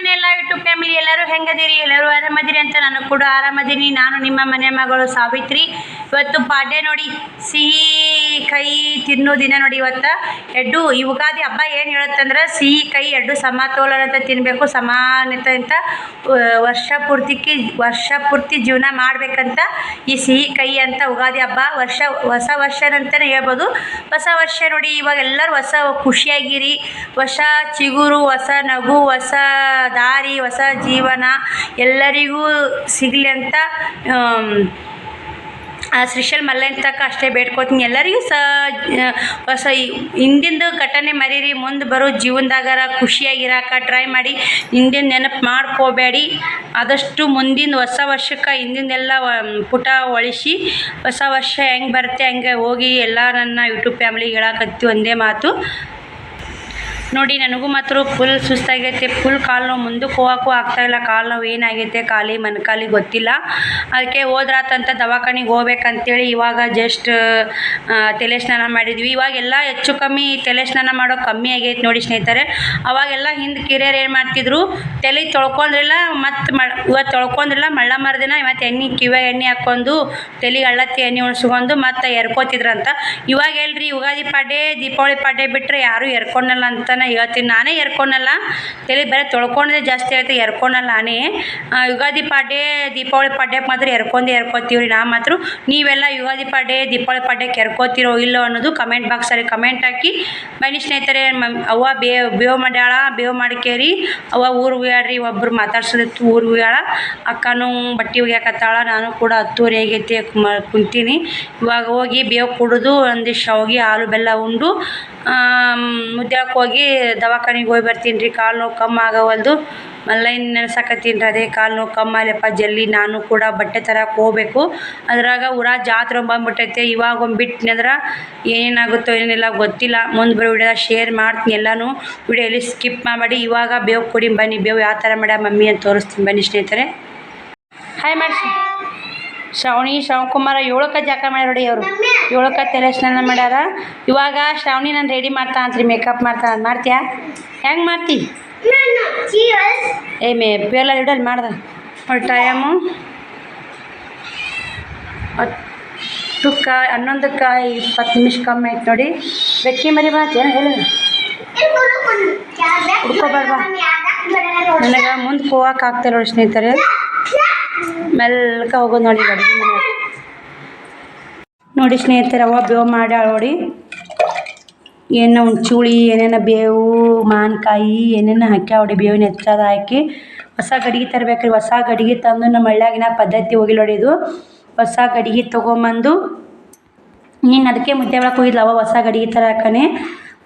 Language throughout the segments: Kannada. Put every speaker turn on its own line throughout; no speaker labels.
ನನ್ನೆಲ್ಲ ಯೂಟ್ಯೂಬ್ ಫ್ಯಾಮಿಲಿ ಎಲ್ಲರೂ ಹೆಂಗದಿರಿ ಎಲ್ಲರೂ ಆರಾಮದಿರಿ ಅಂತ ನಾನು ಕೂಡ ಆರಾಮದಿನಿ ನಾನು ನಿಮ್ಮ ಮನೆ ಮಗಳು ಸಾವಿತ್ರಿ. ಇವತ್ತು ಪಾಡ್ಯ ನೋಡಿ. ಸಿಹಿ. ಕೈ ತಿನ್ನೋ ದಿನ ನೋಡಿ ಇವತ್ತು. ಎಡ್ಡು, ಈ ಯುಗಾದಿ ಹಬ್ಬ ಏನು ಹೇಳುತ್ತಂದ್ರೆ ಸಿಹಿ ಕೈ, ಎಡ್ಡು ಸಮತೋಲನ ಅಂತ ತಿನ್ನಬೇಕು ಸಮಾನತೆ ಅಂತ ವರ್ಷ ಪೂರ್ತಿಗೆ ವರ್ಷ ಪೂರ್ತಿ ಜೀವನ ಮಾಡಬೇಕಂತ ಈ ಸಿಹಿ ಕೈ ಅಂತ ಉಗಾದಿ ಹಬ್ಬ ವರ್ಷ, ಹೊಸ ವರ್ಷ ಅಂತಲೇ ಹೇಳ್ಬೋದು. ಹೊಸ ವರ್ಷ ನೋಡಿ ಇವಾಗ ಎಲ್ಲರೂ ಹೊಸ ಖುಷಿಯಾಗಿರಿ. ಹೊಸ ಚಿಗುರು, ಹೊಸ ನಗು, ಹೊಸ ದಾರಿ, ಹೊಸ ಜೀವನ ಎಲ್ಲರಿಗೂ ಸಿಗಲಿ ಅಂತ ಶ್ರೀಶೈಲ್ ಮಲ್ಲಂತಕ್ಕ ಅಷ್ಟೇ ಬೇಡ್ಕೋತೀನಿ. ಎಲ್ಲರಿಗೂ ಸಹ ಹೊಸ ಹಿಂದಿಂದು ಘಟನೆ ಮರೀರಿ, ಮುಂದೆ ಬರೋ ಜೀವನದಾಗಾರ ಖುಷಿಯಾಗಿರಾಕ ಟ್ರೈ ಮಾಡಿ, ಹಿಂದಿನ ನೆನಪು ಮಾಡ್ಕೋಬೇಡಿ. ಆದಷ್ಟು ಮುಂದಿನ ಹೊಸ ವರ್ಷಕ್ಕೆ ಹಿಂದಿಂದೆಲ್ಲ ಪುಟ ಒಳಿಸಿ, ಹೊಸ ವರ್ಷ ಹೆಂಗೆ ಬರುತ್ತೆ, ಹಂಗೆ ಹೋಗಿ ಎಲ್ಲ ನನ್ನ ಯೂಟ್ಯೂಬ್ ಫ್ಯಾಮ್ಲಿಗೆ ಹೇಳಕತ್ತಿ ಒಂದೇ ಮಾತು. ನೋಡಿ, ನನಗೂ ಮಾತ್ರ ಫುಲ್ ಸುಸ್ತಾಗೈತೆ. ಫುಲ್ ಕಾಲು ನೋವು ಮುಂದಕ್ಕೆ ಹೋಗೋಕ್ಕೂ ಇಲ್ಲ. ಕಾಲು ನೋವು ಏನಾಗೈತೆ, ಖಾಲಿ ಮನ್ಕಾಲಿ ಗೊತ್ತಿಲ್ಲ. ಅದಕ್ಕೆ ಹೋದ್ರಾತಂತ ದವಾಖಾನಿಗೆ ಹೋಗ್ಬೇಕಂತೇಳಿ ಇವಾಗ ಜಸ್ಟ್ ತಲೆ ಸ್ನಾನ ಮಾಡಿದ್ವಿ. ಇವಾಗೆಲ್ಲ ಹೆಚ್ಚು ಕಮ್ಮಿ ತಲೆ ಸ್ನಾನ ಮಾಡೋ ಕಮ್ಮಿ ಆಗೈತೆ ನೋಡಿ ಸ್ನೇಹಿತರೆ. ಅವಾಗೆಲ್ಲ ಹಿಂದೆ ಕಿರಿಯರು ಏನು ಮಾಡ್ತಿದ್ರು, ತಲೆ ತೊಳ್ಕೊಂಡ್ರಿಲ್ಲ ಮತ್ತು ಮ ಇವತ್ತು ತೊಳ್ಕೊಂಡ್ರಿಲ್ಲ ಮಳ್ಳ ಮರ್ದಿನ ಇವತ್ತು ಎಣ್ಣೆ, ಕಿವ ಎಣ್ಣೆ ಹಾಕ್ಕೊಂಡು ತಲೆಗೆ ಹಳ್ಳತ್ತಿ ಎಣ್ಣೆ ಉಣ್ಸ್ಕೊಂಡು ಮತ್ತು ಎರ್ಕೋತಿದ್ರಂತ. ಇವಾಗ ಎಲ್ರಿ, ಯುಗಾದಿ ಪಾಡ್ಯ, ದೀಪಾವಳಿ ಪಾಡ್ಯ ಬಿಟ್ಟರೆ ಯಾರೂ ಎರ್ಕೊಂಡಲ್ಲ ಅಂತ ನಾ ಹೇಳ್ತೀನಿ. ನಾನೇ ಎರ್ಕೊಳಲ್ಲ ತಲೆ ಬೇರೆ ತೊಳ್ಕೊಂಡ್ರೆ ಜಾಸ್ತಿ ಆಯ್ತು ಎರ್ಕೊಳಲ್ಲ ನಾನೇ. ಯುಗಾದಿ ಪಾಡ್ಯ, ದೀಪಾವಳಿ ಪಾಡ್ಯಕ್ಕೆ ಮಾತ್ರ ಎರ್ಕೊಂಡೆ, ಎರ್ಕೋತೀವ್ರಿ ನಾ ಮಾತ್ರ. ನೀವೆಲ್ಲ ಯುಗಾದಿ ಪಾಡ್ಯ, ದೀಪಾವಳಿ ಪಾಡ್ಯಕ್ಕೆ ಎರ್ಕೋತಿರೋ ಇಲ್ಲೋ ಅನ್ನೋದು ಕಮೆಂಟ್ ಬಾಕ್ಸಲ್ಲಿ ಕಮೆಂಟ್ ಹಾಕಿ. ಬನ್ನಿ ಸ್ನೇಹಿತರೆ ಅವ್ವ ಬೇ, ಬೇವು ಮಾಡ್ಯಾಳ, ಬೇವು ಮಾಡ್ಕೇರಿ. ಅವ್ವ ಊರು ಹೋಗ್ಯಾಳ್ರಿ ಒಬ್ರು ಮಾತಾಡ್ಸೋದಿತ್ತು ಊರು ಹೋಗ್ಯಾಳ ಅಕ್ಕನೂ ಬಟ್ಟೆ ಒಗ್ಯಾಕತ್ತಾಳ ನಾನು ಕೂಡ ಹತ್ತೂರಿ ಆಗೈತಿ ಕುಂತೀನಿ. ಇವಾಗ ಹೋಗಿ ಬೇವು ಕುಡಿದು ಒಂದಿಷ್ಟು ಹೋಗಿ ಹಾಲು ಬೆಲ್ಲ ಉಂಡು ಮುದ್ದೆ ಹೋಗಿ ದವಾಖಾನಿಗೆ ಹೋಗಿ ಬರ್ತೀನಿ ರೀ ಕಾಲು ನೋವು ಕಮ್ಮಿ ಆಗವಲ್ದು. ಲೈನ್ ನೆನ್ಸಕತ್ತೀನಿ ರೀ ಅದೇ, ಕಾಲು ನೋವು ಕಮ್ಮಲ್ಲಪ್ಪ ಜಲ್ಲಿ ನಾನು ಕೂಡ ಬಟ್ಟೆ ತರಕ್ಕೆ ಹೋಗ್ಬೇಕು. ಅದ್ರಾಗ ಊರ ಜಾತ್ರೆ ಬಂದ್ಬಿಟ್ಟೈತೆ ಇವಾಗ ಒಂದು ಬಿಟ್ನೆ ಅಂದ್ರೆ ಏನೇನಾಗುತ್ತೋ ಏನಿಲ್ಲ ಗೊತ್ತಿಲ್ಲ. ಮುಂದೆ ಬರೋ ವಿಡಿಯೋದಾಗ ಶೇರ್ ಮಾಡ್ತೀನಿ ಎಲ್ಲನೂ. ವಿಡಿಯೋ ಎಲ್ಲಿ ಸ್ಕಿಪ್ ಮಾಡಿ ಇವಾಗ ಬೇವು ಕೊಡಿ ಬನ್ನಿ, ಬೇವು ಯಾವ ಥರ ಮಾಡ್ಯ ಮಮ್ಮಿ ಅಂತ ತೋರಿಸ್ತೀನಿ ಬನ್ನಿ ಸ್ನೇಹಿತರೆ. ಹಾಯ್ ಮಾಡಿಸಿ ಶ್ರಾವಣಿ, ಶ್ರಾವಣಕುಮಾರ ಏಳಕ್ಕೆ ಜಾಕ ಮಾಡ್ಯಾರ ನೋಡಿ ಅವರು. ಏಳಕ್ಕೆ ತಲೆ ಸ್ನಾನ ಮಾಡ್ಯಾರ. ಇವಾಗ ಶ್ರಾವಣಿ ನಾನು ರೆಡಿ ಮಾಡ್ತಾ ಅಂತ್ರಿ ಮೇಕಪ್ ಮಾಡ್ತಾ ಮಾಡ್ತೀಯಾ? ಹೆಂಗೆ ಮಾಡ್ತಿ? ಏ, ಮೇ, ಬೇಲ ಇಡಲ್ ಮಾಡ್ದೆ. ನೋಡಿ ಟೈಮು ಹತ್ತಕ್ಕೆ ಹನ್ನೊಂದಕ್ಕೆ ಇಪ್ಪತ್ತು ನಿಮಿಷ ಕಮ್ಮಿ ಆಯ್ತು ನೋಡಿ. ಬೆಕ್ಕಿ ಮರಿ ಏನು ಹೇಳಿ ಹುಡ್ಕೊಬಾರ್ದ ನನಗೆ ಮುಂದೆ ಹೋಗಕ್ಕೆ ಆಗ್ತಿಲ್ಲ ನೋಡಿ ಸ್ನೇಹಿತರೆ. ಮೆಲ್ಲಕ ಹೋಗೋದು ನೋಡಿ ಅಡುಗೆ ಮನೆ ನೋಡಿ ಸ್ನೇಹಿತರೆ ಅವ ಬೇವು ಮಾಡಿ ನೋಡಿ. ಏನೋ ಚೂಳಿ ಏನೇನೋ ಬೇವು, ಮಾವಿನಕಾಯಿ, ಏನೇನೋ ಹಾಕ್ಯಾವ ನೋಡಿ ಬೇವಿನ ಹೆಚ್ಚಾದ ಹಾಕಿ. ಹೊಸ ಗಡಿಗೆ ತರಬೇಕ್ರಿ, ಹೊಸ ಗಡಿಗೆ ತಂದು ನಮ್ಮ ಹಳ್ಳಿಯಾಗಿನ ಪದ್ಧತಿ ಹೋಗಿಲ್ಲ ನೋಡಿ ಇದು. ಹೊಸ ಗಡಿಗೆ ತೊಗೊಂಬಂದು. ನೀನು ಅದಕ್ಕೆ ಮುದ್ದೆ ಒಳಗೆ ಹೋಗಿದ್ಲ ಅವ ಹೊಸ ಗಡಿಗೆ ತರಕನೆ.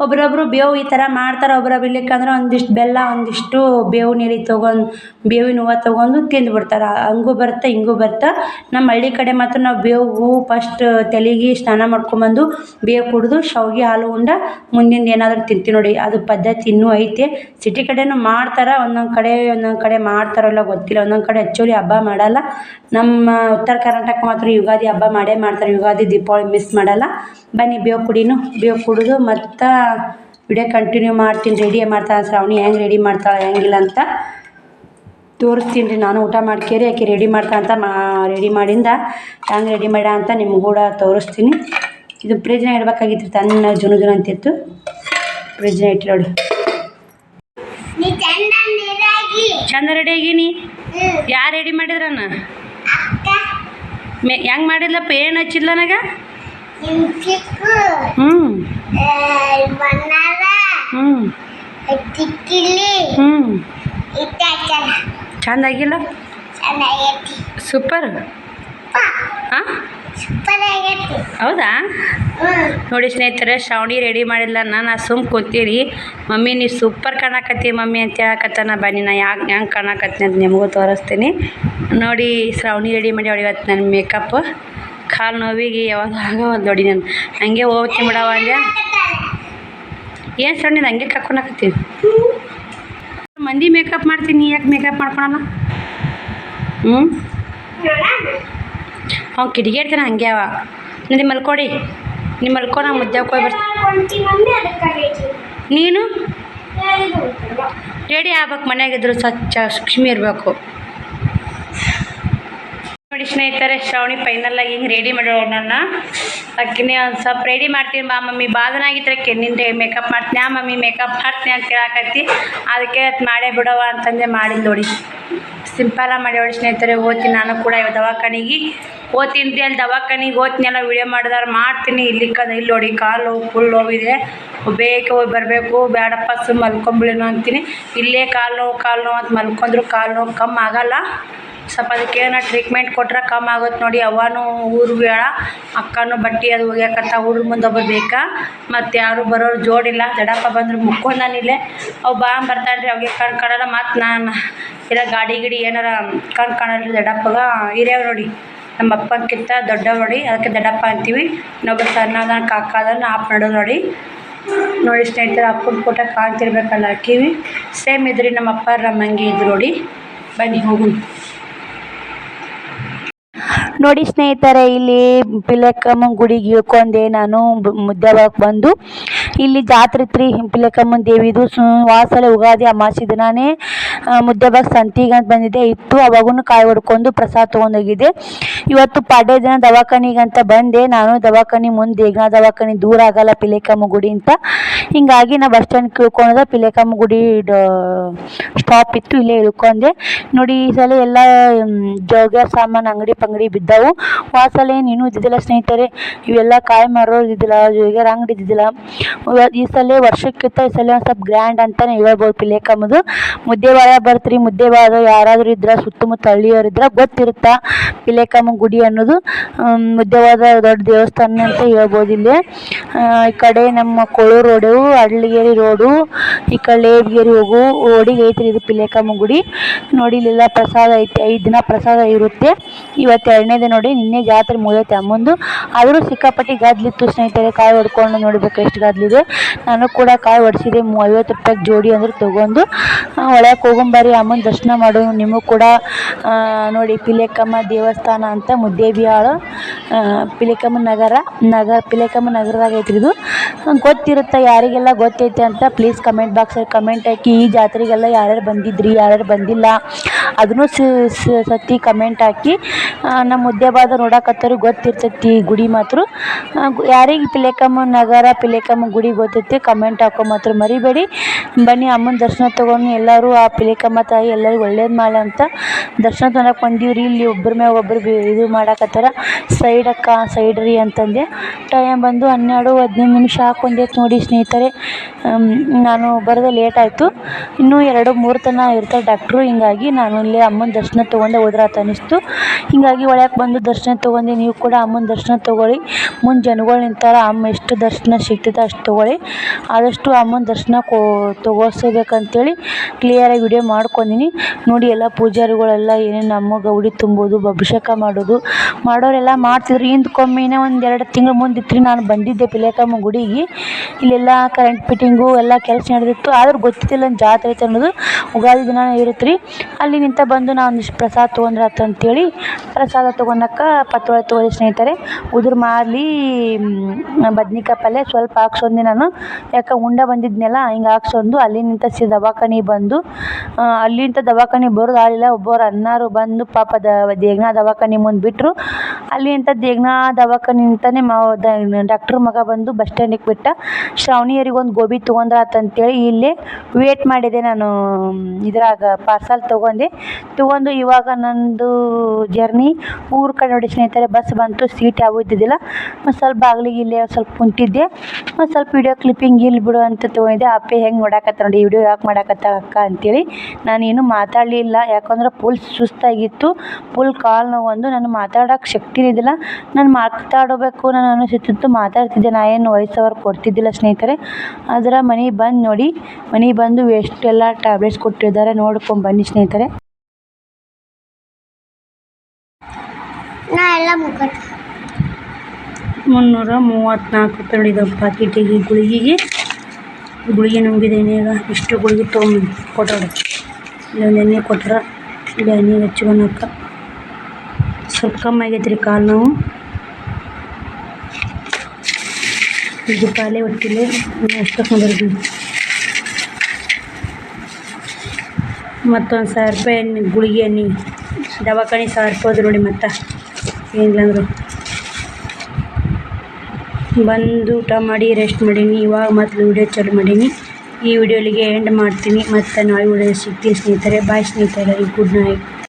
ಒಬ್ರೊಬ್ರು ಬೇವು ಈ ಥರ ಮಾಡ್ತಾರೆ, ಒಬ್ರೊಬ್ರು ಇಲ್ಲಿಕ್ಕಂದ್ರೆ ಒಂದಿಷ್ಟು ಬೆಲ್ಲ, ಒಂದಿಷ್ಟು ಬೇವು ನೀರು ತೊಗೊಂಡು, ಬೇವಿನ ಹೂವು ತೊಗೊಂಡು ತಿಂದ್ಬಿಡ್ತಾರೆ ಹಂಗೂ ಬರುತ್ತೆ, ಹಿಂಗೂ ಬರುತ್ತೆ. ನಮ್ಮ ಹಳ್ಳಿ ಕಡೆ ಮಾತ್ರ ನಾವು ಬೇವು ಹೂವು ಫಸ್ಟ್ ತಲೆಗೆ ಸ್ನಾನ ಮಾಡ್ಕೊಂಬಂದು ಬೇವು ಕುಡಿದು ಶಾವ್ಗೆ ಹಾಲು ಉಂಡ ಮುಂದಿಂದು ಏನಾದರೂ ತಿಂತೀವಿ ನೋಡಿ. ಅದು ಪದ್ಧತಿ ಇನ್ನೂ ಐತೆ. ಸಿಟಿ ಕಡೆನೂ ಮಾಡ್ತಾರೆ, ಒಂದೊಂದು ಕಡೆ ಒಂದೊಂದು ಕಡೆ ಮಾಡ್ತಾರಲ್ಲ ಗೊತ್ತಿಲ್ಲ. ಒಂದೊಂದು ಕಡೆ ಆ್ಯಕ್ಚುಲಿ ಹಬ್ಬ ಮಾಡಲ್ಲ. ನಮ್ಮ ಉತ್ತರ ಕರ್ನಾಟಕ ಮಾತ್ರ ಯುಗಾದಿ ಹಬ್ಬ ಮಾಡೇ ಮಾಡ್ತಾರೆ. ಯುಗಾದಿ, ದೀಪಾವಳಿ ಮಿಸ್ ಮಾಡಲ್ಲ. ಬನ್ನಿ ಬೇವು ಕುಡಿನು, ಬೇವು ಕುಡಿದು ಮತ್ತು ವಿಡಿಯೋ ಕಂಟಿನ್ಯೂ ಮಾಡ್ತೀನಿ ರೆಡಿ ಮಾಡ್ತಾಳೆ ಶ್ರಾವಣಿ ಹೆಂಗೆ ರೆಡಿ ಮಾಡ್ತಾಳೆ ಹೆಂಗಿಲ್ಲ ಅಂತ ತೋರಿಸ್ತೀನಿ ರೀ. ನಾನು ಊಟ ಮಾಡ್ಕೇರಿ ಆಕೆ ರೆಡಿ ಮಾಡ್ತಾ ಅಂತ ಮಾ ರೆಡಿ ಮಾಡಿಂದ ಹೆಂಗೆ ರೆಡಿ ಮಾಡ ಅಂತ ನಿಮ್ಗೆ ಕೂಡ ತೋರಿಸ್ತೀನಿ. ಇದು ಫ್ರಿಜ್ನಾಗ ಇಡ್ಬೇಕಾಗಿತ್ತು ತನ್ನ ಜುನು ಜುನು ಅಂತಿತ್ತು. ಫ್ರಿಜ್ನಾಗ ಇಟ್ಟು ನೋಡಿ. ಚಂದ ರೆಡಿ ಆಗೀನಿ ಯಾರು ರೆಡಿ ಮಾಡಿದ್ರನ್ನ ಮೆ ಹೆಂಗೆ ಮಾಡಿದ್ಲಪ್ಪ ಏನು ಹಚ್ಚಿಲ್ಲ ನನಗೆ? ಚಂದ ಆಗಿಲ್ಲ ಸೂಪರ್. ಹಾಂ ಹೌದಾ? ನೋಡಿ ಸ್ನೇಹಿತರೆ ಶ್ರಾವಣಿ ರೆಡಿ ಮಾಡಿಲ್ಲ ನಾನು ಸುಮ್ ಕೂತೀರಿ. ಮಮ್ಮಿ ನೀ ಸೂಪರ್ ಕಾಣಕತ್ತಿ ಮಮ್ಮಿ ಅಂತ ಹೇಳಕತ್ತಾನ ಬನ್ನಿ ನಾ ಯಾಕೆ ಹೆಂಗೆ ಕಾಣಕತ್ತೀನಿ ಅಂತ ನಿಮಗೂ ತೋರಿಸ್ತೀನಿ. ನೋಡಿ ಶ್ರಾವಣಿ ರೆಡಿ ಮಾಡಿ ಅವಳು ಇವತ್ತು ನನ್ನ ಮೇಕಪ್ ಕಾಲು ನೋವಿಗೆ ಯಾವಾಗ ಆಗವಲ್ದು ನೋಡಿ ನಾನು. ಹಂಗೆ ಹೋಗ್ತೀನಿ ಬಿಡವ ಅಂದೆ ಏನು ಸಣ್ಣ ಇದು ಹಂಗೆ ಕರ್ಕೊಂಡಾಕತ್ತೀವಿ ಮಂದಿ ಮೇಕಪ್ ಮಾಡ್ತೀನಿ ನೀ ಯಾಕೆ ಮೇಕಪ್ ಮಾಡ್ಕೊಳಲ್ಲ? ಹ್ಞೂ ಅವ್ನು ಕಿಡಿಗೇಡ್ತಾನೆ ಹಂಗೆ ಅವ. ನಿಮ್ಮ ಮಲ್ಕೊಡಿ. ನಿಮ್ಮ ಮಲ್ಕೊ ನಾ ಮುದ್ದೆ ಹೋಗಿ ಬರ್ತೀನಿ. ನೀನು? ರೆಡಿ ಆಗ್ಬೇಕು ಮನೆಯಾಗಿದ್ರು ಸ್ವಚ್ಛ ಸೂಕ್ಷ್ಮಿ ಇರಬೇಕು. ಸ್ನೇಹಿತರೆ ಶ್ರಾವಣಿ ಆಗಿ ಹಿಂಗೆ ರೆಡಿ ಮಾಡೋಣ ಅಕ್ಕಿನೇ ಒಂದು ಸ್ವಲ್ಪ ರೆಡಿ ಮಾಡ್ತೀನಿ ಬಾ ಮಮ್ಮಿ. ಬಾದನಾಗಿದ್ರೆ ನಿಂದೆ ಮೇಕಪ್ ಮಾಡ್ತೀನಿ. ಮಮ್ಮಿ ಮೇಕಪ್ ಮಾಡ್ತೀನಿ ಅಂತ ಕೇಳಾಕತ್ತಿ ಅದಕ್ಕೆ ಅದು ಮಾಡೇ ಬಿಡವ ಅಂತಂದೆ ಮಾಡಿ ನೋಡಿ. ಸಿಂಪಲಾಗಿ ಮಾಡಿ ನೋಡಿ ಸ್ನೇಹಿತರೆ. ಓದ್ತೀನಿ ನಾನು ಕೂಡ ಇವ ದವಾಖಾನಿಗೆ. ಓದ್ತೀನಿ ರೀ ಅಲ್ಲಿ ದವಾಖಾನಿಗೆ ಓದ್ತೀನೆಲ್ಲ ವೀಡಿಯೋ ಮಾಡಿದಾರೆ. ಮಾಡ್ತೀನಿ. ಇಲ್ಲಿ ಕದ ಇಲ್ಲಿ ನೋಡಿ ಕಾಲು ಫುಲ್ ಹೋಗಿದೆ ಬೇಗ ಹೋಗಿ ಬರಬೇಕು. ಬೇಡಪ್ಪ ಸುಮ್ಮ ಮಲ್ಕೊಂಬಿಡೋಣ ಅಂತೀನಿ. ಇಲ್ಲೇ ಕಾಲು ನೋವು ಕಾಲು ನೋವು ಅಂತ ಮಲ್ಕೊಂಡ್ರು ಕಾಲು ನೋವು ಕಮ್ಮಿ ಆಗಲ್ಲ. ಸ್ವಲ್ಪ ಅದಕ್ಕೆ ಏನೋ ಟ್ರೀಟ್ಮೆಂಟ್ ಕೊಟ್ರೆ ಕಮ್ಮಿ ಆಗುತ್ತೆ ನೋಡಿ. ಅವನು ಊರು ಬೇಡ, ಅಕ್ಕನೂ ಬಟ್ಟೆ ಅದು ಒಗ್ಯಾಕತ್ತ ಊರ ಮುಂದೆ ಒಬ್ಬ ಬೇಕಾ ಮತ್ತು ಯಾರು ಬರೋರು ಜೋಡಿಲ್ಲ ದಡಪ್ಪ ಬಂದ್ರೆ ಮುಕ್ಕೊಂಡಾನಿಲ್ಲೇ ಅವು ಬಾ ಬರ್ತಾನೆ ರೀ. ಅವ್ಗೆ ಕಣ್ ಕಾಣಲ್ಲ. ಮತ್ತು ನಾನು ಇಲ್ಲ ಗಾಡಿ ಗಿಡಿ ಏನಾರ ಕಣ್ ಕಾಣಲ್ಲ ದಡಪ್ಪಗ. ಹಿರಿಯವ್ ನೋಡಿ. ನಮ್ಮ ಅಪ್ಪಕ್ಕಿಂತ ದೊಡ್ಡವ್ ನೋಡಿ. ಅದಕ್ಕೆ ದಡಪ್ಪ ಅಂತೀವಿ. ಇನ್ನೊಬ್ಬ ಸಣ್ಣದ ಕಾಕ ಅದನ್ನು ಆಪ್ ಮಾಡೋದು ನೋಡಿ. ನೋಡಿ ಸ್ನೇಹಿತರೆ, ಅಪ್ಪನ ಫೋಟೋ ಕಾಣ್ತಿರ್ಬೇಕಲ್ಲ ಕಿವಿ. ಸೇಮ್ ಇದ್ರಿ ನಮ್ಮ ಅಪ್ಪ ನಮ್ಮಂಗೆ ಇದ್ರು ನೋಡಿ. ಬನ್ನಿ ಹೋಗೋಣ. ನೋಡಿ ಸ್ನೇಹಿತರೆ ಇಲ್ಲಿ ಪಿಲಕಮ್ಮ ಗುಡಿಗೆ ಇಳ್ಕೊಂಡೆ ನಾನು ಮುದ್ದೆವಾಗ ಬಂದು ಇಲ್ಲಿ ಜಾತ್ರೆ ತ್ರೀ ಹಿಂಪಿಲೆಕಮ್ಮನ ದೇವಿದು ವಾಸಲೆ ಉಗಾದಿ ಅಮಾಸಿ ದಿನಾನೇ ಮುದ್ದೆಬಾಗ್ ಸಂತಿಗೆ ಅಂತ ಬಂದಿದೆ. ಇತ್ತು. ಅವಾಗೂ ಕಾಯಿ ಹೊಡ್ಕೊಂಡು ಪ್ರಸಾದ ತೊಗೊಂಡೋಗಿದೆ ಇವತ್ತು ಪಾಡ್ಯ ದಿನ ದವಾಖಾನಿಗೆ ಬಂದೆ. ನಾನು ದವಾಖಾನಿ ಮುಂದೆ ಈಗ ದವಾಖಾನಿ ದೂರ ಆಗಲ್ಲ ಪಿಲೇಕಮ್ಮ ಗುಡಿ ಅಂತ. ಹಿಂಗಾಗಿ ನಾ ಬಸ್ ಸ್ಟ್ಯಾಂಡ್ ಇಳ್ಕೊಂಡೆ ಪಿಲೇಕಮ್ಮ ಗುಡಿ ಸ್ಟಾಪ್ ಇತ್ತು. ಇಲ್ಲೇ ಇಳ್ಕೊಂಡೆ. ನೋಡಿ, ಈ ಸಲ ಎಲ್ಲ ಜೋಗ್ಯ ಸಾಮಾನು, ಅಂಗಡಿ ಪಂಗಡಿ ಬಿದ್ದವು. ವಾಸಲೇನು ಇನ್ನೂ ಇದ್ದಿದ್ದಿಲ್ಲ ಸ್ನೇಹಿತರೆ. ಇವೆಲ್ಲ ಕಾಯಿ ಮಾರೋರು ಇದ್ದಿಲ್ಲ ಜೋಗ್ಯರ ಅಂಗಡಿ ಇದ್ದಿದ್ದಿಲ್ಲ. ಈ ಸಲ ವರ್ಷಕ್ಕಿಂತ ಈ ಸಲ ಒಂದು ಸ್ವಲ್ಪ ಗ್ರ್ಯಾಂಡ್ ಅಂತಲೇ ಹೇಳ್ಬೋದು ಪಿಲೇಕಮ್ಮದು ಬರ್ತೀರಿ ಮುದ್ದೆ ವಾರ ಯಾರಾದರೂ ಇದ್ರೆ ಸುತ್ತಮುತ್ತ ಹಳ್ಳಿಯವ್ರು ಇದ್ರೆ ಗೊತ್ತಿರುತ್ತಾ ಪಿಲೇಕಮ್ಮ ಗುಡಿ ಅನ್ನೋದು? ಮುದ್ದೆವಾದ ದೊಡ್ಡ ದೇವಸ್ಥಾನ ಅಂತ ಹೇಳ್ಬೋದು ಇಲ್ಲಿ. ಈ ಕಡೆ ನಮ್ಮ ಕೊಳೂರು ರೋಡು, ಅಡ್ಲಿಗೇರಿ ರೋಡು, ಈ ಕಡೆ ಲೇಬ್ಗೇರಿ ಹೋಗು ರೋಡಿಗೆ ಐತ್ರಿ ಇದು ಪಿಲೇಕಮ್ಮ ಗುಡಿ. ನೋಡಿ ಇಲ್ಲೆಲ್ಲ ಪ್ರಸಾದ ಐತೆ, ಐದು ದಿನ ಪ್ರಸಾದ ಇರುತ್ತೆ. ಇವತ್ತು ಎರಡನೇದೇ ನೋಡಿ, ನಿನ್ನೆ ಜಾತ್ರೆ ಮುಗಿಯುತ್ತೆ ಅಮ್ಮಂದು. ಆದರೂ ಸಿಕ್ಕಾಪಟ್ಟಿ ಗದ್ಲಿತ್ತು ಸ್ನೇಹಿತರೆ ಕಾಯಿ ಹೊಡ್ಕೊಂಡು ನೋಡ್ಬೇಕು ಎಷ್ಟು ಗದ್ಲಿದೆ ನಾನು ಕೂಡ ಕಾಯಿ ಒಡಿಸಿದೆ. ಐವತ್ತು ರೂಪಾಯಿ ಜೋಡಿ ಅಂದ್ರೆ ತೊಗೊಂಡು. ಒಳಗೆ ಹೋಗೊಂಬರಿ ಅಮ್ಮನ ದರ್ಶನ ಮಾಡು ನಿಮಗೂ ಕೂಡ ನೋಡಿ ಪಿಲೇಕಮ್ಮ ದೇವಸ್ಥಾನ ಅಂತ ಮುದ್ದೇಬಿಹಾಳು ಪಿಲೇಕಮ್ಮ ನಗರ ನಗರ, ಪಿಲೇಕಮ್ಮ ನಗರದಾಗ ಐತ್ರಿ ಇದು. ಗೊತ್ತಿರುತ್ತೆ ಯಾರಿಗೆಲ್ಲ ಗೊತ್ತೈತೆ ಅಂತ ಪ್ಲೀಸ್ ಕಮೆಂಟ್ ಬಾಕ್ಸಲ್ಲಿ ಕಮೆಂಟ್ ಹಾಕಿ. ಈ ಜಾತ್ರೆಗೆಲ್ಲ ಯಾರ್ಯಾರು ಬಂದಿದ್ರಿ, ಯಾರ್ಯಾರು ಬಂದಿಲ್ಲ ಅದನ್ನು ಸತಿ ಕಮೆಂಟ್ ಹಾಕಿ. ನಮ್ಮ ಮುದ್ದೇಬಾದ ನೋಡಕತ್ತವ್ರಿಗೆ ಗೊತ್ತಿರ್ತೈತಿ ಗುಡಿ ಮಾತ್ರ. ಯಾರಿಗೆ ಪಿಲೇಕಮ್ಮ ನಗರ, ಪಿಲೇಕಮ್ಮ ಗುಡಿ ಗೊತ್ತೈತಿ ಕಮೆಂಟ್ ಹಾಕೋ ಮಾತ್ರ ಮರಿಬೇಡಿ. ಬನ್ನಿ, ಅಮ್ಮನ ದರ್ಶನ ತೊಗೊಂಡು ಎಲ್ಲರೂ ಆ ಪಿಲಿಕಮ್ಮ ತಾಯಿ ಎಲ್ಲರಿಗೂ ಒಳ್ಳೇದು ಮಾಡ ಅಂತ ದರ್ಶನ ತೊಗೊಳಕ್ಕೆ ಬಂದೀವ್ರಿ. ಇಲ್ಲಿ ಒಬ್ಬರ ಮ್ಯಾಗ ಒಬ್ಬರು ಇದು ಮಾಡಕತ್ತಾರ. ಸೈಡ್ ಅಕ್ಕ, ಸೈಡ್ ರೀ ಅಂತಂದೆ. ಟೈಮ್ ಬಂದು ಹನ್ನೆರಡು, ಹದಿನೈದು ನಿಮಿಷ ಹಾಕೊಂಡೈತೆ ನೋಡಿ ಸ್ನೇಹಿತರೆ. ನಾನು ಬರೋದು ಲೇಟ್ ಆಯಿತು. ಇನ್ನೂ ಎರಡು, ಮೂರು ತನ ಇರ್ತಾರೆ ಡಾಕ್ಟ್ರು ಹಿಂಗಾಗಿ ನಾನು ಇಲ್ಲೇ ಅಮ್ಮನ ದರ್ಶನ ತೊಗೊಂಡೆ ಹೋದ್ರಾತ ಅನ್ನಿಸ್ತು. ಹಿಂಗಾಗಿ ಒಳಗೆ ಬಂದು ದರ್ಶನ ತೊಗೊಂಡೆ. ನೀವು ಕೂಡ ಅಮ್ಮನ ದರ್ಶನ ತೊಗೊಳ್ಳಿ. ಮುಂದೆ ಜನಗಳು ನಿಂತಾರ. ಅಮ್ಮ ಎಷ್ಟು ದರ್ಶನ ಸಿಗ್ತದೆ ಅಷ್ಟು ತೊಗೊಳ್ಳಿ. ಆದಷ್ಟು ಅಮ್ಮನ ದರ್ಶನ ಕೋ ಕ್ಲಿಯರ್ ಕ್ಲಿಯರಾಗಿ ವಿಡಿಯೋ ಮಾಡ್ಕೊಂಡೀನಿ. ನೋಡಿ ಎಲ್ಲ ಪೂಜಾರಿಗಳೆಲ್ಲ ಏನೇನು ಅಮ್ಮಗೆ ಉಡಿ ತುಂಬೋದು, ಅಭಿಷೇಕ ಮಾಡೋದು. ಮಾಡೋರೆಲ್ಲ ಮಾಡ್ತಿದ್ರು. ಹಿಂದ್ಕೊಮ್ಮೆನೇ ಒಂದು ಎರಡು ತಿಂಗಳು ಮುಂದೆ ಇತ್ತು ನಾನು ಬಂದಿದ್ದೆ ಪಿಲೇಕಮ್ಮ ಗುಡಿಗೆ. ಇಲ್ಲೆಲ್ಲ ಕರೆಂಟ್ ಫಿಟ್ಟಿಂಗು ಎಲ್ಲ ಕೆಲಸ ನಡೆದಿತ್ತು. ಆದರೂ ಗೊತ್ತಿದ್ದಿಲ್ಲ ಒಂದು ಜಾತ್ರೆ ಐತೆ ಅನ್ನೋದು. ಉಗಾದಿ ದಿನ ಇರುತ್ತೆ ರೀ ಅಲ್ಲಿ ನಿಂತ ಬಂದು ನಾನು ಒಂದಿಷ್ಟು ಪ್ರಸಾದ ತೊಗೊಂಡ್ರೆ ಅಂತೇಳಿ ಪ್ರಸಾದ ತೊಗೊಂಡಕ್ಕ ಪತ್ತೊಳ ತೊಗೊಂಡು ಸ್ನೇಹಿತರೆ, ಉದುರು ಮಾಲಿ ಬದ್ನಿಕಾಯಿ ಪಲ್ಯ ಸ್ವಲ್ಪ ಹಾಕ್ಸೊಂಡೆ ನಾನು. ಯಾಕೆ, ಉಂಡ ಬಂದಿದ್ನಲ್ಲ, ಹಿಂಗೆ ಹಾಕ್ಸೊಂಡು ಅಲ್ಲಿನಿಂದ ಸಿ ದವಾಖಾನೆ ಬಂದು ಅಲ್ಲಿಂದ ದವಾಖಾನೆ ಬರೋದು ಆಗಲಿಲ್ಲ. ಒಬ್ಬರು ಅಣ್ಣಾರು ಬಂದು ಪಾಪ ದ ದೇಗ್ನಾ ದವಾಖಾನೆ ಮುಂದೆ ಬಿಟ್ಟರು ಅಲ್ಲಿಂದ ದೇಗ್ನಾ ದವಾಖಾನೆ ನಿಂತನೇ ಮ ಡಾಕ್ಟ್ರ್ ಮಗ ಬಂದು ಬಸ್ ಸ್ಟ್ಯಾಂಡಿಗೆ ಬಿಟ್ಟ. ಶ್ರಾವಣಿಯರಿಗೆ ಒಂದು ಗೋಬಿ ತೊಗೊಂಡ್ರ ಅಂತೇಳಿ ಇಲ್ಲೇ ವೇಟ್ ಮಾಡಿದೆ ನಾನು ಇದ್ರಾಗ ಪಾರ್ಸಲ್ ತಗೊಂಡೆ. ತೊಗೊಂಡು ಇವಾಗ ನಂದು ಜರ್ನಿ ಊರ ಕಡೆ ನೋಡಿ ಸ್ನೇಹಿತರೆ, ಬಸ್ ಬಂತು ಸೀಟ್ ಯಾವೂ ಇದ್ದಿದ್ದಿಲ್ಲ. ಮತ್ತು ಸ್ವಲ್ಪ ಬಾಗಿಲಿಗೆ ಇಲ್ಲೇ ಸ್ವಲ್ಪ ಕುಂತಿದ್ದೆ. ಮತ್ತು ಸ್ವಲ್ಪ ವಿಡಿಯೋ ಕ್ಲಿಪ್ಪಿಂಗ್ ಇಲ್ಲಿ ಬಿಡು ಅಂತ ತೊಗೊಂಡಿದ್ದೆ. ಅಪ್ಪೆ ಹೆಂಗೆ ನೋಡಾಕತ್ತ ನೋಡಿ ವಿಡಿಯೋ ಯಾಕೆ ಮಾಡಕತ್ತಾಳ ಅಕ್ಕ ಅಂತೇಳಿ ನಾನೇನು ಮಾತಾಡಲಿಲ್ಲ. ಯಾಕಂದ್ರೆ ಫುಲ್ ಸುಸ್ತಾಗಿತ್ತು ಫುಲ್ ಕಾಲು ಒಂದು ನಾನು ಮಾತಾಡೋಕ್ಕೆ ಶಕ್ತಿ ಇದ್ದಿಲ್ಲ ನಾನು ಮಾತಾಡಬೇಕು ನಾನು ಅನಿಸುತ್ತಿತ್ತು ಮಾತಾಡ್ತಿದ್ದೆ. ನಾ ಏನು ವಾಯ್ಸ್ ಓವರ್ ಕೊಡ್ತಿದ್ದಿಲ್ಲ ಸ್ನೇಹಿತರೆ. ಆದ್ರೆ ಮನೆಗೆ ಬಂದು ನೋಡಿ ಮನೆಗೆ ಬಂದು ಎಷ್ಟೆಲ್ಲ ಟ್ಯಾಬ್ಲೆಟ್ಸ್ ಕೊಟ್ಟಿದ್ದಾರೆ ನೋಡ್ಕೊಂಡು ಬನ್ನಿ ಸ್ನೇಹಿತರೆ. ಮುನ್ನೂರ ಮೂವತ್ನಾಲ್ಕು ರೂಪಾಯಿ ಇದು ಪಾಕಿಟಿಗೆ ಗುಳಿಗೆಗೆ ಗುಳಿಗೆ ನುಂಗಿದೆ ಈಗ ಇಷ್ಟು ಗುಳಿಗೆ ತೊಗೊಂಡು ಕೊಟ್ಟರು ಇಲ್ಲೊಂದು ಎಣ್ಣೆ ಕೊಟ್ರ ಇಲ್ಲ ಎಣ್ಣೆ ಹಚ್ಕೊಳಕ ಸ್ವಲ್ಪ ಕಮ್ಮಿ ಆಗೈತೆ ರೀ ಕಾಲು ನೋವು. ಇದು ಕಾಲೇ ಒಟ್ಟಿಲ್ಲ ಎಷ್ಟಕ್ಕೆ ಬರ್ತೀವಿ ಮತ್ತೊಂದು ಸಾವಿರ ರೂಪಾಯಿ ಎಣ್ಣೆ, ಗುಳಿಗೆ ಎಣ್ಣೆ ದವಾಖಾನೆ ಸಾವಿರ ರೂಪಾಯಿ ನೋಡಿ ಮತ್ತೆ. ಏನಿಲ್ಲಂದ್ರು ಬಂದು ಊಟ ಮಾಡಿ ರೆಸ್ಟ್ ಮಾಡೀನಿ. ಇವಾಗ ಮತ್ತೆ ವಿಡಿಯೋ ಚಾಲು ಮಾಡೀನಿ. ಈ ವಿಡಿಯೋಲಿಗೆ ಎಂಡ್ ಮಾಡ್ತೀನಿ. ಮತ್ತು ನಾಳೆ ವಿಡಿಯೋ ಸಿಗ್ತೀನಿ ಸ್ನೇಹಿತರೆ. ಬಾಯ್ ಸ್ನೇಹಿತರೆ ಗುಡ್ ನೈಟ್